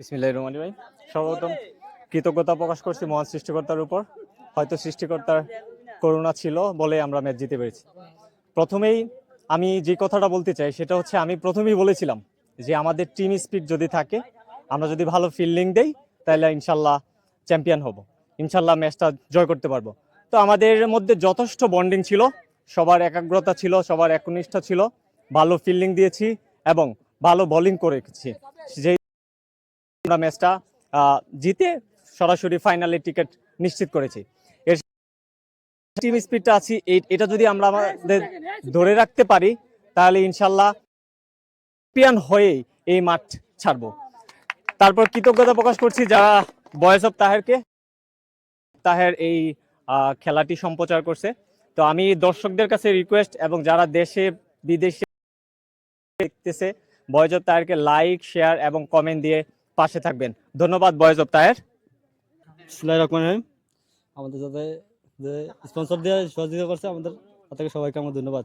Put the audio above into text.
বিসমিল্লাহির রহমানির রহিম। সর্বপ্রথম কৃতজ্ঞতা প্রকাশ করছি মহান সৃষ্টিকর্তার উপর। হয়তো সৃষ্টিকর্তার করুণা ছিল বলে আমরা ম্যাচ জিতে পেরেছি। প্রথমেই আমি যে কথাটা বলতে চাই, সেটা হচ্ছে আমি প্রথমেই বলেছিলাম যে আমাদের টিম স্পিড যদি থাকে, আমরা যদি ভালো ফিল্ডিং দেই, তাহলে ইনশাল্লাহ চ্যাম্পিয়ন হব। ইনশাল্লাহ ম্যাচটা জয় করতে পারব। তো আমাদের মধ্যে যথেষ্ট বন্ডিং ছিল, সবার একাগ্রতা ছিল, সবার একনিষ্ঠা ছিল। ভালো ফিল্ডিং দিয়েছি এবং ভালো বোলিং করেছি। যেই আমরা ম্যাচটা জিতে সরাসরি ফাইনালে টিকিট নিশ্চিত করেছি। এর টিম স্পিডটা আছি এটা যদি আমরা আমাদের ধরে রাখতে পারি, তাহলে ইনশাল্লাহ হয়েই এই মাঠ ছাড়বো। তারপর কৃতজ্ঞতা প্রকাশ করছি যারা বয়েস অফ তাহেরকে, তাহের এই খেলাটি সম্প্রচার করছে। তো আমি দর্শকদের কাছে রিকোয়েস্ট এবং যারা দেশে, বিদেশে দেখতেছে বয়েজ অফ তাহেরকে লাইক শেয়ার এবং কমেন্ট দিয়ে পাশে থাকবেন। ধন্যবাদ, বয়েজ অফ তায়ের। সুলাই রহমান রহিম। আমাদের সাথে যে স্পন্সর দিয়ে সহযোগিতা করছে, আমাদের তাদেরকে সবাইকে আমার ধন্যবাদ।